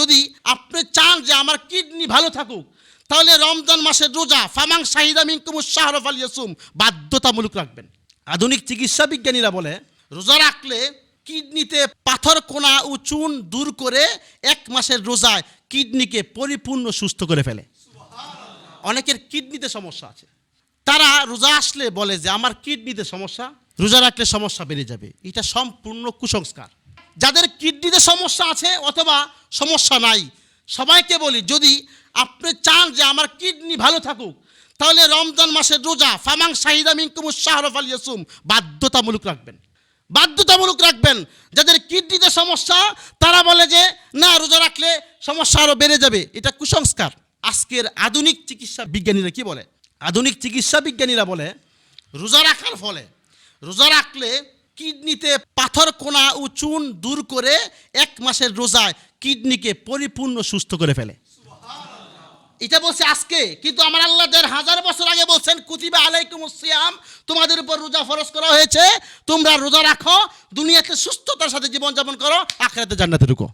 যদি আপনি চান যে আমার কিডনি ভালো থাকুক তাহলে রমজান মাসের রোজা ফামাং শাহিদা মিনকুমুস শাহরফ আল ইয়াসুম বাধ্যতামূলক রাখবেন। আধুনিক চিকিৎসা বিজ্ঞানীরা বলে রোজা রাখলে কিডনিতে পাথর কোনা ও চুন দূর করে এক মাসের রোজায় কিডনিকে পরিপূর্ণ সুস্থ করে ফেলে। অনেকের কিডনিতে সমস্যা আছে। তারা রোজা আসলে বলে যে আমার কিডনিতে সমস্যা। রোজা রাখলে সমস্যা বেড়ে যাবে। এটা সম্পূর্ণ কুসংস্কার। যাদের কিডনিতে সমস্যা আছে অথবা সমস্যা নাই। সবাইকে বলি, যদি আপনি চান যে আমার কিডনি ভালো থাকুক, তাহলে রমজান মাসের রোজা, ফামাং শাহিদা মিনকুমুস শাহরফ আল ইয়াসুম বাধ্যতামূলক রাখবেন। বাধ্যতামূলক রাখবেন। যাদের কিডনিতে সমস্যা, তারা বলে যে, না, রোজা রাখলে সমস্যা আরও বেড়ে যাবে। এটা কুসংস্কার। আজকের আধুনিক চিকিৎসা বিজ্ঞানীরা কি বলে? আধুনিক চিকিৎসা বিজ্ঞানীরা বলে, রোজা রাখার ফলে, রোজা রাখলে কিডনিতে পাথর, কোনা ও চুন দূর করে এক মাসের রোজায় কিডনিকে পরিপূর্ণ সুস্থ করে ফেলে। এটা বলছে আজকে, কিন্তু আমার আল্লাহ দেড় হাজার বছর আগে বলছেন, কুতিবা আলাইকুম সিয়াম, তোমাদের উপর রোজা ফরজ করা হয়েছে, তোমরা রোজা রাখো, দুনিয়াতে সুস্থতার সাথে জীবনযাপন করো, আখরাতে জান্নাতে ঢুকো।